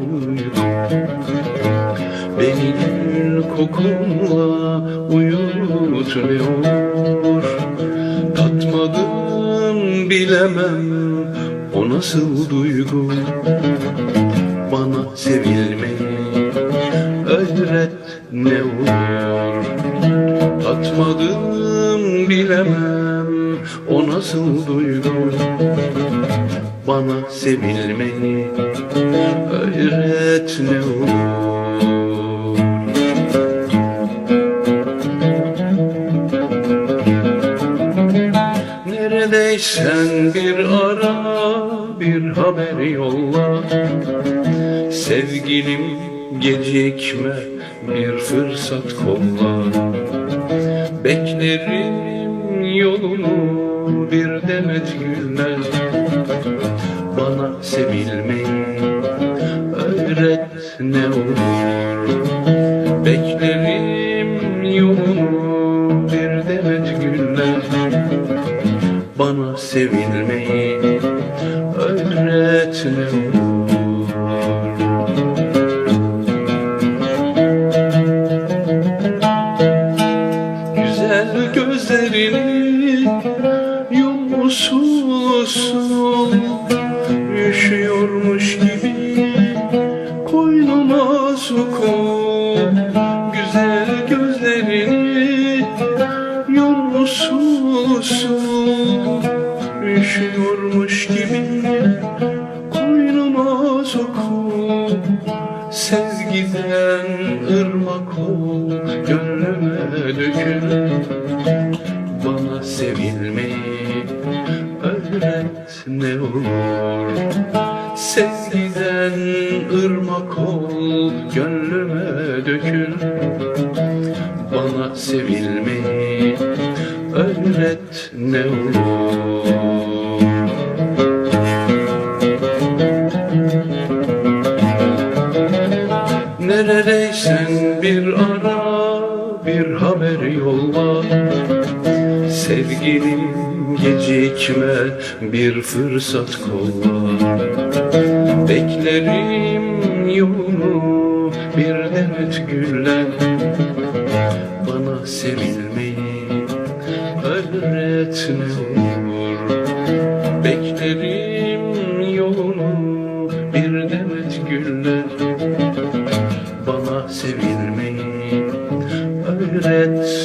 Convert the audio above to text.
uyur Beni gül kokunla uyut ne olur Tatmadım bilemem o nasıl duygu. Bana sevilmeyi öğret ne olur. Tatmadım bilemem o nasıl duygu. Bana sevilmeyi öğret ne Neredeysen bir ara bir haber yolla. Sevgilim gecikme bir fırsat kolla. Beklerim yolunu bir demet güller Bana sevilmeyi öğret ne olur Beklerim yolunu bir demet güller bana sevilmeyi öğret ne olur Güzel gözlerini yumuşusun Üşüyormuş gibi sokun Güzel gözlerini yumuşusun Üşüyormuş gibi koynuma sokun Sevgiden ırmak ol gönlüme dökül. Bana sevilmeyi öğret ne olur. Sevgiden ırmak gönlüme dökül. Bana sevilmeyi öğret ne olur. Neredeysen bir ara bir haber yolla. Sevgilim gecikme bir fırsat kolla. Beklerim yolunu bir demet güller Bana sevilmeyi öğretme öğretmiyor Beklerim yolunu bir demet güller Bana sevilmeyi öğret.